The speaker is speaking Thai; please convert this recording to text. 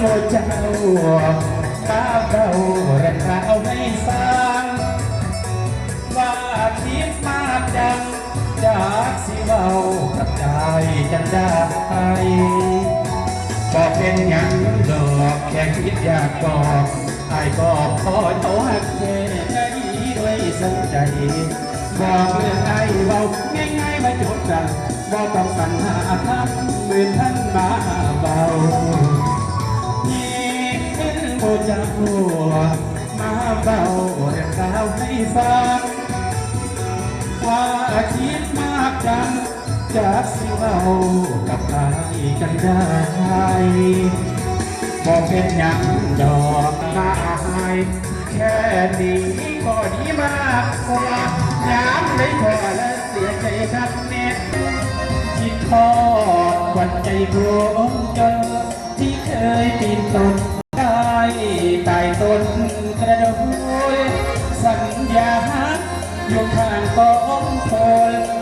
โมเจ้าป้าเบาเรื่องราวให้ฟังว่าคิดมากจังจากสิเว้ากับใจจังได้บอกเป็นยังดอกแค่คิดอยากบอกไอ้บอก็ขอโทษแค่ได้ด้วยสัใจบอกเรื่องไอ้เบาง่ายๆมาจดจำบอกต้องสัญหาทำเหมือนท่านมา จะหัวมาเบาเรื่องราวให้ฟังว่าคิดมากจังจากสิเว้ากับใครกันได้บอกเป็นยังดอกนายแค่นี้ก็ดีมากกว่ายามได้พอและเสียใจทักเน็ตคิดทอดวันใจกลัวจนที่เคยปีนต้น ตนกระโดดสัญญาหอยู่ข้างต้องทน